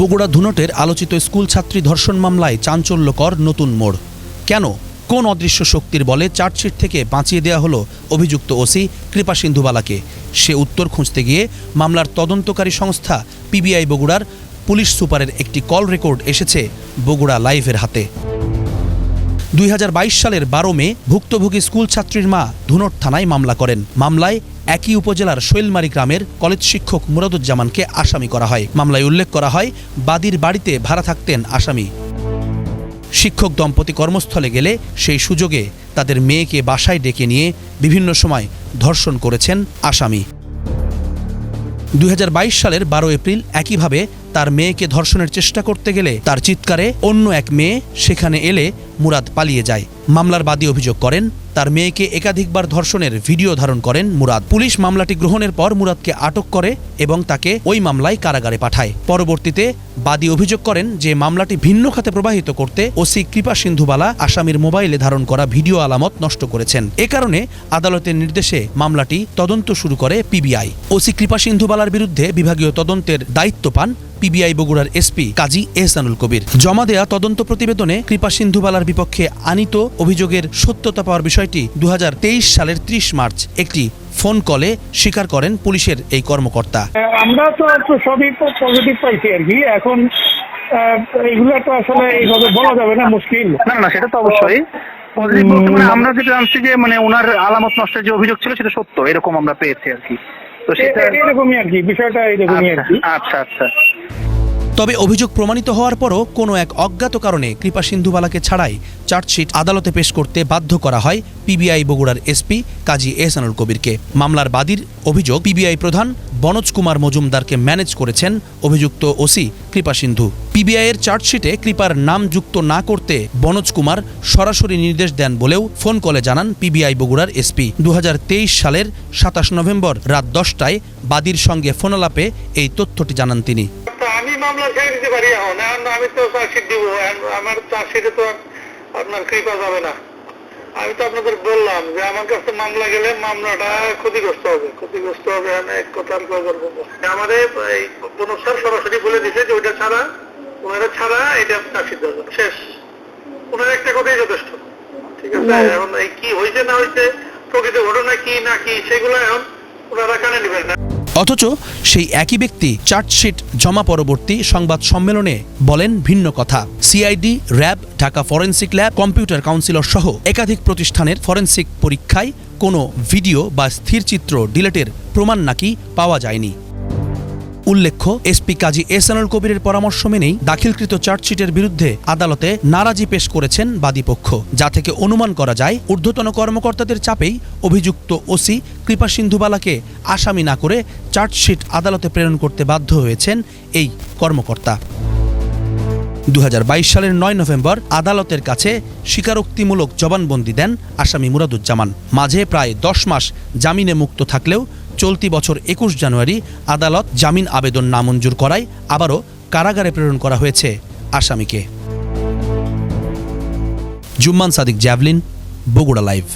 বগুড়া ধুনটের আলোচিত স্কুল ছাত্রী ধর্ষণ মামলায় চাঞ্চল্যকর নতুন মোড়। কেন? কোন অদৃশ্য শক্তির বলে চার্জশিট থেকে বাঁচিয়ে দেওয়া হলো অভিযুক্ত ওসি কৃপা সিন্ধুবালাকে সে উত্তর খুঁজতে গিয়ে মামলার তদন্তকারী সংস্থা পিবিআই বগুড়ার পুলিশ সুপারের একটি কল রেকর্ড এসেছে বগুড়া লাইভের হাতে। দুই হাজার বাইশ সালের বারো মে ভুক্তভোগী স্কুল ছাত্রীর মা ধুনট থানায় মামলা করেন। মামলায় একই উপজেলার শৈলমারি গ্রামের কলেজ শিক্ষক মুরাদুজ্জামানকে আসামি করা হয়। মামলায় উল্লেখ করা হয়, বাদীর বাড়িতে ভাড়া থাকতেন আসামি। শিক্ষক দম্পতি কর্মস্থলে গেলে সেই সুযোগে তাদের মেয়েকে বাসায় ডেকে নিয়ে বিভিন্ন সময় ধর্ষণ করেছেন আসামি। দুই হাজার বাইশ সালের বারো এপ্রিল একইভাবে তার মেয়েকে ধর্ষণের চেষ্টা করতে গেলে তার চিৎকারে অন্য এক মেয়ে সেখানে এলে মুরাদ পালিয়ে যায়। মামলার বাদী অভিযোগ করেন, তার মেয়েকে একাধিকবার ধর্ষণের ভিডিও ধারণ করেন মুরাদ। পুলিশ মামলাটি গ্রহণের পর মুরাদকে আটক করে এবং তাকে ওই মামলায় কারাগারে পাঠায়। পরবর্তীতে বাদী অভিযোগ করেন যে মামলাটি ভিন্ন খাতে প্রবাহিত করতে ওসি কৃপা সিন্ধুবালা আসামির মোবাইলে ধারণ করা ভিডিও আলামত নষ্ট করেছেন। এ কারণে আদালতের নির্দেশে মামলাটি তদন্ত শুরু করে পিবিআই। ওসি কৃপা সিন্ধুবালার বিরুদ্ধে বিভাগীয় তদন্তের দায়িত্ব পান পিবিআই বগুড়ার এসপি কাজী এহসানুল কবির। জমা দেয়া তদন্ত প্রতিবেদনে কৃপা সিন্ধুবালার বিপক্ষে আনিত অভিযোগের সত্যতা পাওয়ার বিষয়টি দু সালের ত্রিশ মার্চ একটি ফোন কলে স্বীকার করেন পুলিশের এই কর্মকর্তা। আমরা তো একটু সবই পজিটিভ পাইছি আর কি। এখন এগুলো তো আসলে এইভাবে বলা যাবে না মুশকিল। না না সেটা তো অবশ্যই। মানে আমরা যেটা জানছি যে মানে ওনার আলামত নষ্টের যে অভিযোগ ছিল সেটা সত্য এরকম আমরা পেয়েছি আর কি। তো সেটা এরকমই আর কি বিষয়টা এরকমই আর কি। আচ্ছা আচ্ছা। তবে অভিযোগ প্রমাণিত হওয়ার পরও কোনো এক অজ্ঞাত কারণে কৃপা সিন্ধুবালাকে ছাড়াই চার্জশিট আদালতে পেশ করতে বাধ্য করা হয় পিবিআই বগুড়ার এসপি কাজী এহসানুল কবিরকে। মামলার বাদীর অভিযোগ পিবিআই প্রধান বনজ কুমার মজুমদারকে ম্যানেজ করেছেন অভিযুক্ত ওসি কৃপা সিন্ধু। পিবিআইয়ের চার্জশিটে কৃপার নাম যুক্ত না করতে বনজ কুমার সরাসরি নির্দেশ দেন বলেও ফোন কলে জানান পিবিআই বগুড়ার এসপি। দু হাজার তেইশ সালের সাতাশ নভেম্বর রাত দশটায় বাদীর সঙ্গে ফোনালাপে এই তথ্যটি জানান তিনি। মামলা ছেড়ে দিতে পারি এখন। এখন আমি তো চার্জশিট দিব আমার চার্জশিটে তো আপনার কৃপা যাবে না। আমি তো আপনাদের বললাম যে আমার কাছে মামলা গেলে মামলাটা ক্ষতিগ্রস্ত হবে। ক্ষতিগ্রস্ত হবে আমি এক কথা আমি করব আমাদের এই কোনো স্যার সরাসরি বলে দিছে যে ওইটা ছাড়া ওনারা ছাড়া এটা চার্জশিট দেওয়া যাবে। শেষ। ওনার একটা কথাই যথেষ্ট। ঠিক আছে? এখন এই কি হয়েছে না হয়েছে প্রকৃত ঘটনা কি না কি সেগুলো এখন ওনারা কানে নেবেন না। অথচ সেই একই ব্যক্তি চার্জশিট জমা পরবর্তী সংবাদ সম্মেলনে বলেন ভিন্ন কথা। CID RAB, Dhaka forensic lab, computer councillor সহ একাধিক প্রতিষ্ঠানের ফরেন্সিক পরীক্ষায় কোনো ভিডিও বা স্থিরচিত্র ডিলেটের প্রমাণ নাকি পাওয়া যায়নি। উল্লেখ্য, এসপি কাজী এসানুল কবিরের পরামর্শ মেনেই দাখিলকৃত চার্জশিটের বিরুদ্ধে আদালতে নারাজি পেশ করেছেন বাদীপক্ষ, যা থেকে অনুমান করা যায় ঊর্ধ্বতন কর্মকর্তাদের চাপেই অভিযুক্ত ওসি কৃপা সিন্ধুবালাকে আসামি না করে চার্জশিট আদালতে প্রেরণ করতে বাধ্য হয়েছেন এই কর্মকর্তা। দু হাজার বাইশ সালের নয় নভেম্বর আদালতের কাছে স্বীকারোক্তিমূলক জবানবন্দি দেন আসামি মুরাদুজ্জামান। মাঝে প্রায় দশ মাস জামিনে মুক্ত থাকলেও চলতি বছর একুশ জানুয়ারি আদালত জামিন আবেদন নামঞ্জুর করায় আবারও কারাগারে প্রেরণ করা হয়েছে আসামিকে। Jumman Sadiq Javelin, Bogura live.